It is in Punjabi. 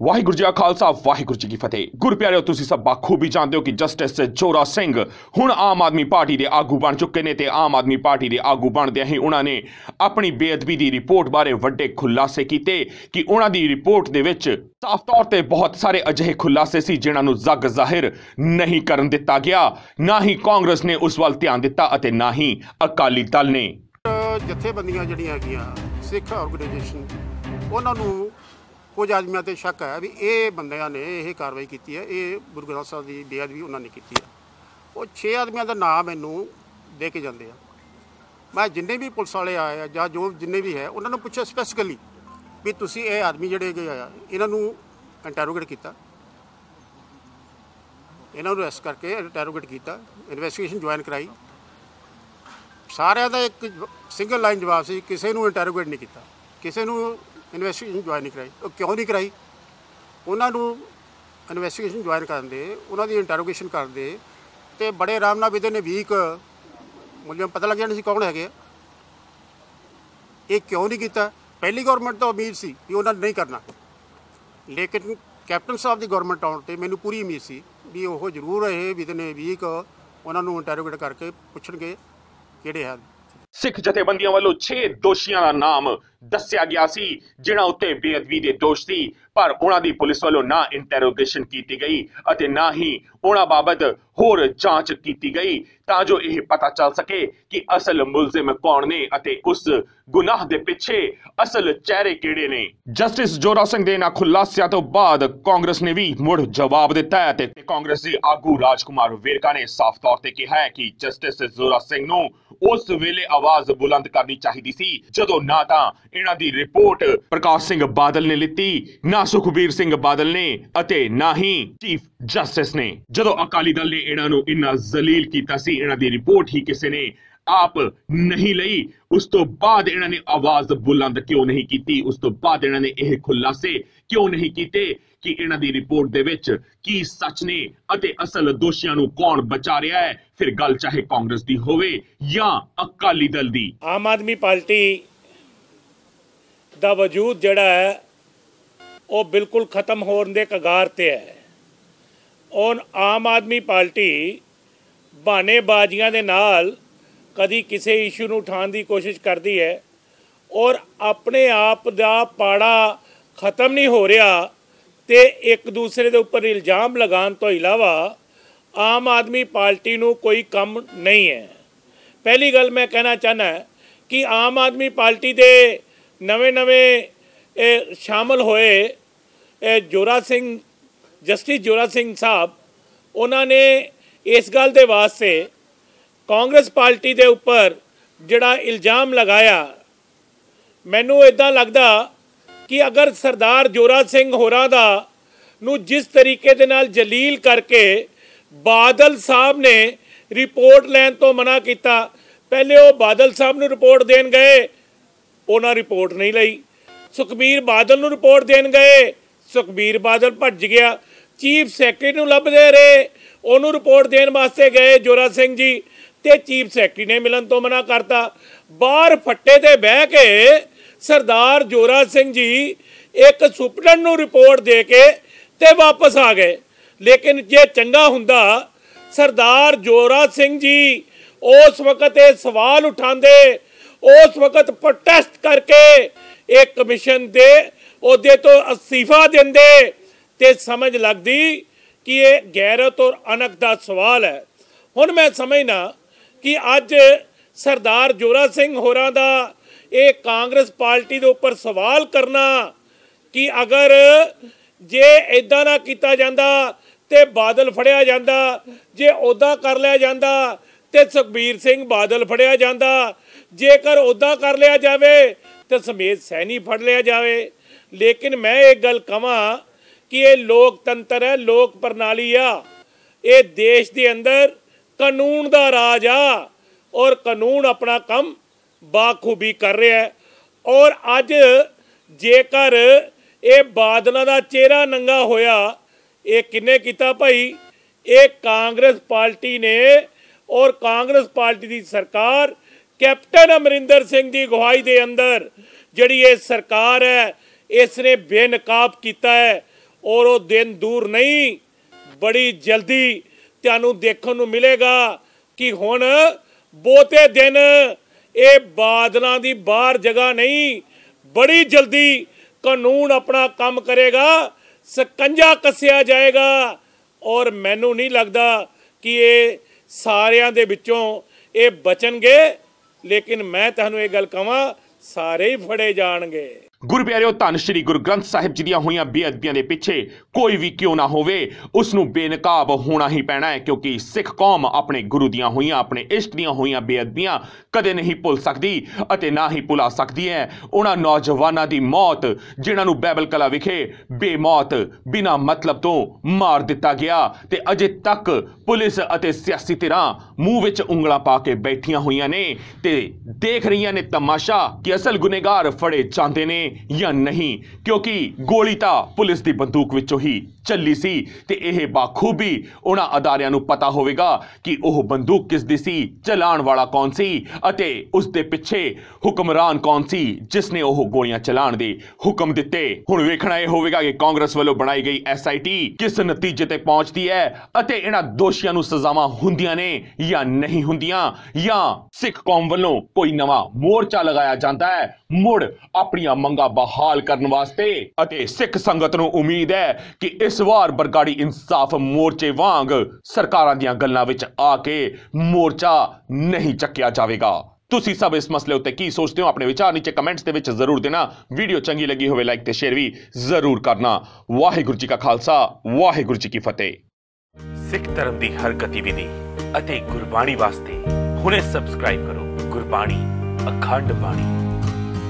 ਵਾਹਿਗੁਰੂ ਜੀ ਕਾ ਖਾਲਸਾ, ਵਾਹਿਗੁਰੂ ਜੀ ਕੀ ਫਤਿਹ। ਗੁਰਪਿਆਰਿਓ ਤੁਸੀਂ ਸਭ ਬਾਖੂਬੀ ਜਾਣਦੇ ਹੋ ਕਿ ਜਸਟਿਸ ਜੋਰਾ ਸਿੰਘ ਹੁਣ ਆਮ ਆਦਮੀ ਪਾਰਟੀ ਦੇ ਆਗੂ ਬਣ ਚੁੱਕੇ ਨੇ ਤੇ ਆਮ ਆਦਮੀ ਪਾਰਟੀ ਦੇ ਆਗੂ ਬਣਦਿਆਂ ਹੀ ਉਹਨਾਂ ਨੇ ਆਪਣੀ ਬੇਅਦਬੀ ਦੀ ਰਿਪੋਰਟ ਬਾਰੇ ਵੱਡੇ ਖੁਲਾਸੇ ਕੀਤੇ ਕਿ ਉਹਨਾਂ ਦੀ ਰਿਪੋਰਟ ਦੇ ਵਿੱਚ ਸਾਫ਼ ਤੌਰ ਤੇ ਬਹੁਤ ਸਾਰੇ ਅਜਿਹੇ ਖੁਲਾਸੇ ਸੀ ਜਿਨ੍ਹਾਂ ਨੂੰ ਜ਼ੱਗ ਜ਼ਾਹਿਰ ਨਹੀਂ ਕਰਨ ਦਿੱਤਾ ਗਿਆ। ਨਾ ਹੀ ਕਾਂਗਰਸ ਨੇ ਉਸ ਵੱਲ ਧਿਆਨ ਦਿੱਤਾ ਅਤੇ ਨਾ ਹੀ ਅਕਾਲੀ ਦਲ ਨੇ। ਜਥੇਬੰਦੀਆਂ ਜਿਹੜੀਆਂ ਹੈਗੀਆਂ, ਸਿੱਖ ਆਰਗੇਨਾਈਜੇਸ਼ਨ, ਉਹਨਾਂ ਨੂੰ ਕੁਝ ਆਦਮੀਆਂ ਤੇ ਸ਼ੱਕ ਹੈ ਵੀ ਇਹ ਬੰਦਿਆਂ ਨੇ ਇਹ ਕਾਰਵਾਈ ਕੀਤੀ ਹੈ, ਇਹ ਗੁਰੂ ਗ੍ਰੰਥ ਸਾਹਿਬ ਦੀ ਬੇਅਦਬੀ ਉਹਨਾਂ ਨੇ ਕੀਤੀ ਹੈ। ਉਹ 6 ਆਦਮੀਆਂ ਦਾ ਨਾਮ ਮੈਨੂੰ ਦੇ ਕੇ ਜਾਂਦੇ ਆ। ਮੈਂ ਜਿੰਨੇ ਵੀ ਪੁਲਿਸ ਵਾਲੇ ਆਏ ਆ ਜਾਂ ਜੋ ਜਿੰਨੇ ਵੀ ਹੈ, ਉਹਨਾਂ ਨੂੰ ਪੁੱਛਿਆ ਸਪੈਸੀਫਿਕਲੀ ਵੀ ਤੁਸੀਂ ਇਹ ਆਦਮੀ ਜਿਹੜੇ ਹੈਗੇ ਆ, ਇਹਨਾਂ ਨੂੰ ਇੰਟਰੋਗੇਟ ਕੀਤਾ। ਇਹਨਾਂ ਨੂੰ ਅਰੈਸਟ ਕਰਕੇ ਇੰਟਰੋਗੇਟ ਕੀਤਾ ਇਨਵੈਸਟੀਗੇਸ਼ਨ ਜੁਆਇਨ ਕਰਾਈ। ਸਾਰਿਆਂ ਦਾ ਇੱਕ ਸਿੰਗਲ ਲਾਈਨ ਜਵਾਬ ਸੀ, ਕਿਸੇ ਨੂੰ ਇੰਟਰੋਗੇਟ ਨਹੀਂ ਕੀਤਾ। ਕਿਸੇ ਨੂੰ ਇਨਵੈਸਟੀਗੇਸ਼ਨ ਜੁਆਇਨ ਨਹੀਂ ਕਰਾਈ। ਉਹ ਕਿਉਂ ਨਹੀਂ ਕਰਾਈ? ਉਹਨਾਂ ਨੂੰ ਇਨਵੈਸਟੀਗੇਸ਼ਨ ਜੁਆਇਨ ਕਰਨ ਦੇ, ਉਹਨਾਂ ਦੀ ਇੰਟਰੋਗੇਸ਼ਨ ਕਰਦੇ ਤੇ ਬੜੇ ਆਰਾਮ ਨਾਲ ਵਿਦਨ ਵੀਕ ਮੁਲਜ਼ਮ ਪਤਾ ਲੱਗ ਜਾਣਾ ਸੀ ਕੌਣ ਹੈਗੇ ਆ। ਇਹ ਕਿਉਂ ਨਹੀਂ ਕੀਤਾ? ਪਹਿਲੀ ਗਵਰਨਮੈਂਟ ਤਾਂ ਉਮੀਦ ਸੀ ਵੀ ਉਹਨਾਂ ਨੇ ਨਹੀਂ ਕਰਨਾ। ਲੇਕਿਨ ਕੈਪਟਨ ਸਾਹਿਬ ਦੀ ਗਵਰਨਮੈਂਟ ਆਉਣ ਤੇ ਮੈਨੂੰ ਪੂਰੀ ਉਮੀਦ ਸੀ ਵੀ ਉਹ ਜ਼ਰੂਰ ਇਹ ਵਿਦਨ ਵੀਕ ਉਹਨਾਂ ਨੂੰ ਇੰਟਰੋਗੇਟ ਕਰਕੇ ਪੁੱਛਣਗੇ ਕਿਹੜੇ ਹਨ। ਸਿੱਖ ਜਥੇਬੰਦੀਆਂ ਵੱਲੋਂ 6 ਦੋਸ਼ੀਆਂ ਦਾ ਨਾਮ ਦੱਸਿਆ ਗਿਆ ਸੀ, ਜਿਨ੍ਹਾਂ ਉੱਤੇ ਬੇਅਦਬੀ ਦੇ ਦੋਸ਼ ਸੀ, ਪਰ ਉਹਨਾਂ ਦੀ ਪੁਲਿਸ ਵੱਲੋਂ ਨਾ ਇੰਟਰੋਗੇਸ਼ਨ ਕੀਤੀ ਗਈ ਅਤੇ ਨਾ ਹੀ ਉਹਨਾਂ ਬਾਬਤ ਹੋਰ ਜਾਂਚ ਕੀਤੀ ਗਈ ਤਾਂ ਜੋ ਇਹ ਪਤਾ ਚੱਲ ਸਕੇ ਕਿ ਅਸਲ ਮੁਲਜ਼ਮ ਕੌਣ ਨੇ ਅਤੇ ਉਸ ਗੁਨਾਹ ਦੇ ਪਿੱਛੇ ਅਸਲ ਚਿਹਰੇ ਕਿਹੜੇ ਨੇ। ਜਸਟਿਸ ਜੋਰਾ ਸਿੰਘ ਦੇ ਇਹਨਾਂ ਖੁਲਾਸਿਆਂ ਤੋਂ ਬਾਅਦ ਕਾਂਗਰਸ ਨੇ ਵੀ ਮੁੜ ਜਵਾਬ ਦਿੱਤਾ ਹੈ ਤੇ ਕਾਂਗਰਸ ਦੇ ਆਗੂ ਰਾਜਕੁਮਾਰ ਵੇਰਕਾ ਨੇ ਸਾਫ਼ ਤੌਰ ਤੇ ਕਿਹਾ ਹੈ ਕਿ ਜਸਟਿਸ ਜੋਰਾ ਸਿੰਘ ਨੂੰ ਉਸ ਵੇਲੇ ਆਵਾਜ਼ ਬੁਲੰਦ ਕਰਨੀ ਚਾਹੀਦੀ ਸੀ। ਜਦੋਂ ਨਾ ਤਾਂ ਇਹਨਾਂ ਦੀ ਰਿਪੋਰਟ ਪ੍ਰਕਾਸ਼ ਸਿੰਘ ਬਾਦਲ ਨੇ ਲਿੱਤੀ, ਨਾ ਸੁਖਬੀਰ ਸਿੰਘ ਬਾਦਲ ਨੇ ਅਤੇ ਨਾ ਹੀ ਚੀਫ ਜਸਟਿਸ ਨੇ। ਜਦੋਂ ਅਕਾਲੀ ਦਲ ਨੇ ਇਹਨਾਂ ਨੂੰ ਇੰਨਾ ਜ਼ਲੀਲ ਕੀਤਾ ਸੀ, ਇਹਨਾਂ ਦੀ ਰਿਪੋਰਟ ਹੀ ਕਿਸੇ ਨੇ ਆਪ ਨਹੀਂ ਲਈ। ਉਸ ਤੋਂ ਬਾਅਦ ਇਹਨਾਂ ਨੇ ਆਵਾਜ਼ ਬੁਲੰਦ ਕਿਉਂ ਨਹੀਂ ਕੀਤੀ? ਉਸ ਤੋਂ ਬਾਅਦ ਇਹਨਾਂ ਨੇ ਇਹ ਖੁਲਾਸੇ ਕਿਉਂ ਨਹੀਂ ਕੀਤੇ? ਕਿ ਇਹਨਾਂ ਦੀ ਰਿਪੋਰਟ ਦੇ ਵਿੱਚ ਕੀ ਸੱਚ ਨੇ ਅਤੇ ਅਸਲ ਦੋਸ਼ੀਆਂ ਨੂੰ ਕੌਣ ਬਚਾ ਰਿਹਾ ਹੈ? ਫਿਰ ਗੱਲ ਚਾਹੇ ਕਾਂਗਰਸ ਦੀ ਹੋਵੇ ਜਾਂ ਅਕਾਲੀ ਦਲ ਦੀ। ਆਮ ਆਦਮੀ ਪਾਰਟੀ ਦਾ ਵਜੂਦ ਜਿਹੜਾ ਹੈ, ਉਹ ਬਿਲਕੁਲ ਖਤਮ ਹੋਣ ਦੇ ਕਗਾਰ ਤੇ ਹੈ। ਔਰ ਆਮ ਆਦਮੀ ਪਾਰਟੀ ਬਹਾਨੇਬਾਜ਼ੀਆਂ ਦੇ ਨਾਲ ਕਦੀ ਕਿਸੇ ਇਸ਼ੂ ਨੂੰ ਉਠਾਉਣ ਦੀ ਕੋਸ਼ਿਸ਼ ਕਰਦੀ ਹੈ ਔਰ ਆਪਣੇ ਆਪ ਦਾ ਪਾੜਾ ਖਤਮ ਨਹੀਂ ਹੋ ਰਿਹਾ ਤੇ ਇੱਕ ਦੂਸਰੇ ਦੇ ਉੱਪਰ ਇਲਜ਼ਾਮ ਲਗਾਉਣ ਤੋਂ ਇਲਾਵਾ ਆਮ ਆਦਮੀ ਪਾਰਟੀ ਨੂੰ ਕੋਈ ਕੰਮ ਨਹੀਂ ਹੈ। ਪਹਿਲੀ ਗੱਲ ਮੈਂ ਕਹਿਣਾ ਚਾਹਨਾ ਕਿ ਆਮ ਆਦਮੀ ਪਾਰਟੀ ਦੇ ਨਵੇਂ-ਨਵੇਂ ਸ਼ਾਮਲ ਹੋਏ ਜੋਰਾ ਸਿੰਘ, ਜਸਟਿਸ ਜੋਰਾ ਸਿੰਘ ਸਾਹਿਬ, ਉਹਨਾਂ ਨੇ ਇਸ ਗੱਲ ਦੇ ਵਾਸਤੇ ਕਾਂਗਰਸ ਪਾਰਟੀ ਦੇ ਉੱਪਰ ਜਿਹੜਾ ਇਲਜ਼ਾਮ ਲਗਾਇਆ, ਮੈਨੂੰ ਇਦਾਂ ਲੱਗਦਾ ਕਿ ਅਗਰ ਸਰਦਾਰ ਜੋਰਾ ਸਿੰਘ ਹੋਰਾਂ ਦਾ ਨੂੰ ਜਿਸ ਤਰੀਕੇ ਦੇ ਨਾਲ ਜਲੀਲ ਕਰਕੇ ਬਾਦਲ ਸਾਹਿਬ ਨੇ ਰਿਪੋਰਟ ਲੈਣ ਤੋਂ ਮਨਾ ਕੀਤਾ, ਪਹਿਲੇ ਉਹ ਬਾਦਲ ਸਾਹਿਬ ਨੂੰ ਰਿਪੋਰਟ ਦੇਣ ਗਏ, ਉਹਨਾਂ ਰਿਪੋਰਟ ਨਹੀਂ ਲਈ। ਸੁਖਬੀਰ ਬਾਦਲ ਨੂੰ ਰਿਪੋਰਟ ਦੇਣ ਗਏ, ਸੁਖਬੀਰ ਬਾਦਲ ਭੱਜ ਗਿਆ। ਚੀਫ ਸੈਕਟਰੀ ਨੂੰ ਲੱਭਦੇ ਰਹੇ, ਉਹਨੂੰ ਰਿਪੋਰਟ ਦੇਣ ਵਾਸਤੇ ਗਏ ਜੋਰਾ ਸਿੰਘ ਜੀ, ਤੇ ਚੀਫ ਸੈਕਟਰੀ ਨੇ ਮਿਲਣ ਤੋਂ ਮਨਾ ਕਰਤਾ। ਬਾਹਰ ਫੱਟੇ ਤੇ ਬਹਿ ਕੇ ਸਰਦਾਰ ਜੋਰਾ ਸਿੰਘ ਜੀ ਇੱਕ ਸੁਪਰਡੈਂਟ ਨੂੰ ਰਿਪੋਰਟ ਦੇ ਕੇ ਤੇ ਵਾਪਸ ਆ ਗਏ। ਲੇਕਿਨ ਜੇ ਚੰਗਾ ਹੁੰਦਾ, ਸਰਦਾਰ ਜੋਰਾ ਸਿੰਘ ਜੀ ਉਸ ਵਕਤ ਇਹ ਸਵਾਲ ਉਠਾਉਂਦੇ, ਉਸ ਵਕਤ ਪ੍ਰੋਟੈਸਟ ਕਰਕੇ ਇਹ ਕਮਿਸ਼ਨ ਦੇ ਉਹਦੇ ਤੋਂ ਅਸਤੀਫਾ ਦਿੰਦੇ ਤੇ ਸਮਝ ਲੱਗਦੀ ਕਿ ਇਹ ਗੈਰਤ ਔਰ ਅਨਕ ਦਾ ਸਵਾਲ ਹੈ। ਹੁਣ ਮੈਂ ਸਮਝਣਾ ਕਿ ਅੱਜ ਸਰਦਾਰ ਜੋਰਾ ਸਿੰਘ ਹੋਰਾਂ ਦਾ ਇਹ ਕਾਂਗਰਸ ਪਾਰਟੀ ਦੇ ਉੱਪਰ ਸਵਾਲ ਕਰਨਾ ਕਿ ਅਗਰ ਜੇ ਇਦਾਂ ਨਾ ਕੀਤਾ ਜਾਂਦਾ ਤੇ ਬਾਦਲ ਫੜਿਆ ਜਾਂਦਾ, ਜੇ ਉਹਦਾ ਕਰ ਲਿਆ ਜਾਂਦਾ ਤੇ ਸੁਖਬੀਰ ਸਿੰਘ ਬਾਦਲ ਫੜਿਆ ਜਾਂਦਾ, ਜੇਕਰ ਉਹਦਾ ਕਰ ਲਿਆ ਜਾਵੇ ਤੇ ਸਮੇਤ ਸੈਣੀ ਫੜ ਲਿਆ ਜਾਵੇ। ਲੇਕਿਨ ਮੈਂ ਇਹ ਗੱਲ ਕਵਾਂ ਕਿ ਇਹ ਲੋਕਤੰਤਰ ਹੈ, ਲੋਕ ਪ੍ਰਣਾਲੀ ਆ। ਇਹ ਦੇਸ਼ ਦੇ ਅੰਦਰ ਕਾਨੂੰਨ ਦਾ ਰਾਜ ਆ ਔਰ ਕਾਨੂੰਨ ਆਪਣਾ ਕੰਮ ਬਾਖੂਬੀ ਕਰ ਰਿਹਾ ਹੈ। ਔਰ ਅੱਜ ਜੇਕਰ ਇਹ ਬਾਦਲਾਂ ਦਾ ਚਿਹਰਾ ਨੰਗਾ ਹੋਇਆ, ਇਹ ਕਿੰਨੇ ਕੀਤਾ ਭਾਈ? ਇਹ ਕਾਂਗਰਸ ਪਾਰਟੀ ਨੇ, ਔਰ ਕਾਂਗਰਸ ਪਾਰਟੀ ਦੀ ਸਰਕਾਰ ਕੈਪਟਨ ਅਮਰਿੰਦਰ ਸਿੰਘ ਦੀ ਅਗਵਾਈ ਦੇ ਅੰਦਰ ਜਿਹੜੀ ਇਹ ਸਰਕਾਰ ਹੈ ਇਸ ਨੇ ਬੇਨਕਾਬ ਕੀਤਾ ਹੈ। ਔਰ ਉਹ ਦਿਨ ਦੂਰ ਨਹੀਂ, ਬੜੀ ਜਲਦੀ ਤੁਹਾਨੂੰ ਦੇਖਣ ਨੂੰ ਮਿਲੇਗਾ ਕਿ ਹੁਣ ਬਹੁਤੇ ਦਿਨ ਇਹ ਬਾਦਲਾਂ ਦੀ ਬਾਹਰ ਜਗ੍ਹਾ ਨਹੀਂ, ਬੜੀ ਜਲਦੀ ਕਾਨੂੰਨ ਆਪਣਾ ਕੰਮ ਕਰੇਗਾ, ਸਕੰਜਾ ਕੱਸਿਆ ਜਾਏਗਾ ਔਰ ਮੈਨੂੰ ਨਹੀਂ ਲੱਗਦਾ ਕਿ ਇਹ ਸਾਰਿਆਂ ਦੇ ਵਿੱਚੋਂ ਇਹ ਬਚਣਗੇ, ਲੇਕਿਨ ਮੈਂ ਤੁਹਾਨੂੰ ਇਹ ਗੱਲ ਕਹਾਂ, ਸਾਰੇ ਹੀ ਫੜੇ ਜਾਣਗੇ। ਗੁਰਪਿਆਰਿਓ ਧੰਨ ਸ਼੍ਰੀ ਗੁਰੂ ਗ੍ਰੰਥ ਸਾਹਿਬ ਜੀ ਦੀਆਂ ਹੋਈਆਂ ਬੇਅਦਬੀਆਂ ਦੇ ਪਿੱਛੇ ਕੋਈ ਵੀ ਕਿਉਂ ਨਾ ਹੋਵੇ ਉਸ ਨੂੰ ਬੇਨਕਾਬ ਹੋਣਾ ਹੀ ਪੈਣਾ ਹੈ, ਕਿਉਂਕਿ ਸਿੱਖ ਕੌਮ ਆਪਣੇ ਗੁਰੂ ਦੀਆਂ ਹੋਈਆਂ, ਆਪਣੇ ਇਸ਼ਟ ਦੀਆਂ ਹੋਈਆਂ ਬੇਅਦਬੀਆਂ ਕਦੇ ਨਹੀਂ ਭੁੱਲ ਸਕਦੀ ਅਤੇ ਨਾ ਹੀ ਭੁਲਾ ਸਕਦੀ ਹੈ। ਉਹਨਾਂ ਨੌਜਵਾਨਾਂ ਦੀ ਮੌਤ, ਜਿਨ੍ਹਾਂ ਨੂੰ ਬੈਬਲ ਕਲਾ ਵਿਖੇ ਬੇਮੌਤ ਬਿਨਾ ਮਤਲਬ ਤੋਂ ਮਾਰ ਦਿੱਤਾ ਗਿਆ ਤੇ ਅਜੇ ਤੱਕ ਪੁਲਿਸ ਅਤੇ ਸਿਆਸੀ ਧਿਰਾਂ ਮੂੰਹ ਵਿੱਚ ਉਂਗਲਾਂ ਪਾ ਕੇ ਬੈਠੀਆਂ ਹੋਈਆਂ ਨੇ ਤੇ ਦੇਖ ਰਹੀਆਂ ਨੇ ਤਮਾਸ਼ਾ ਕਿ ਅਸਲ ਗੁਨੇਗਾਰ ਫੜੇ ਜਾਂਦੇ ਨੇ। ਜਾਂ ਨਹੀਂ, ਕਿਉਂਕਿ ਗੋਲੀ ਤਾਂ ਪੁਲਿਸ ਦੀ ਬੰਦੂਕ ਵਿੱਚੋਂ ਹੀ ਚੱਲੀ ਸੀ ਤੇ ਇਹ ਬਾਖੂਬੀ ਉਹਨਾਂ ਅਦਾਰਿਆਂ ਨੂੰ ਪਤਾ ਹੋਵੇਗਾ ਕਿ ਉਹ ਬੰਦੂਕ ਕਿਸ ਦੀ ਸੀ, ਚਲਾਉਣ ਵਾਲਾ ਕੌਣ ਸੀ ਅਤੇ ਉਸ ਦੇ ਪਿੱਛੇ ਹੁਕਮਰਾਨ ਕੌਣ ਸੀ ਜਿਸ ਨੇ ਉਹ ਗੋਲੀਆਂ ਚਲਾਉਣ ਦੇ ਹੁਕਮ ਦਿੱਤੇ। ਹੁਣ ਵੇਖਣਾ ਇਹ ਹੋਵੇਗਾ ਕਿ ਕਾਂਗਰਸ ਵੱਲੋਂ ਬਣਾਈ ਗਈ ਐਸਆਈਟੀ ਕਿਸ ਨਤੀਜੇ ਤੇ ਪਹੁੰਚਦੀ ਹੈ ਅਤੇ ਇਹਨਾਂ ਦੋਸ਼ੀਆਂ ਨੂੰ ਸਜ਼ਾਵਾਂ ਹੁੰਦੀਆਂ ਨੇ ਜਾਂ ਨਹੀਂ ਹੁੰਦੀਆਂ, ਜਾਂ ਸਿੱਖ ਕੌਮ ਵੱਲੋਂ ਕੋਈ ਨਵਾਂ ਮੋਰਚਾ ਲਗਾਇਆ ਜਾਂਦਾ ਹੈ। ਮੁੜ ਆਪਣੀਆਂ ਮੰਗਾਂ ਬਹਾਲ ਕਰਨ ਵਾਸਤੇ। ਅਤੇ ਸਿੱਖ ਸੰਗਤ ਨੂੰ ਉਮੀਦ ਹੈ ਕਿ ਇਸ ਵਾਰ ਬਰਗਾੜੀ ਇਨਸਾਫ ਮੋਰਚੇ ਵਾਂਗ ਸਰਕਾਰਾਂ ਦੀਆਂ ਗੱਲਾਂ ਵਿੱਚ ਆ ਕੇ ਮੋਰਚਾ ਨਹੀਂ ਚੱਕਿਆ ਜਾਵੇਗਾ। ਤੁਸੀਂ ਸਭ ਇਸ ਮਸਲੇ ਉੱਤੇ ਕੀ ਸੋਚਦੇ ਹੋ ਆਪਣੇ ਵਿਚਾਰ ਨੀਚੇ ਕਮੈਂਟਸ ਦੇ ਵਿੱਚ ਜ਼ਰੂਰ ਦੇਣਾ। ਵੀਡੀਓ ਚੰਗੀ ਲੱਗੀ ਹੋਵੇ ਲਾਈਕ ਤੇ ਸ਼ੇਅਰ ਵੀ ਜ਼ਰੂਰ ਕਰਨਾ। ਵਾਹਿਗੁਰੂ ਜੀ ਕਾ ਖਾਲਸਾ ਵਾਹਿਗੁਰੂ ਜੀ ਕੀ ਫਤਿਹ। ਸਿੱਖ ਧਰਮ ਦੀ ਹਰ ਗਤੀਵਿਧੀ ਅਤੇ ਗੁਰਬਾਣੀ ਵਾਸਤੇ ਹੁਣੇ ਸਬਸਕ੍ਰਾਈਬ ਕਰੋ ਗੁਰਬਾਣੀ ਅਖੰਡ ਬਾਣੀ।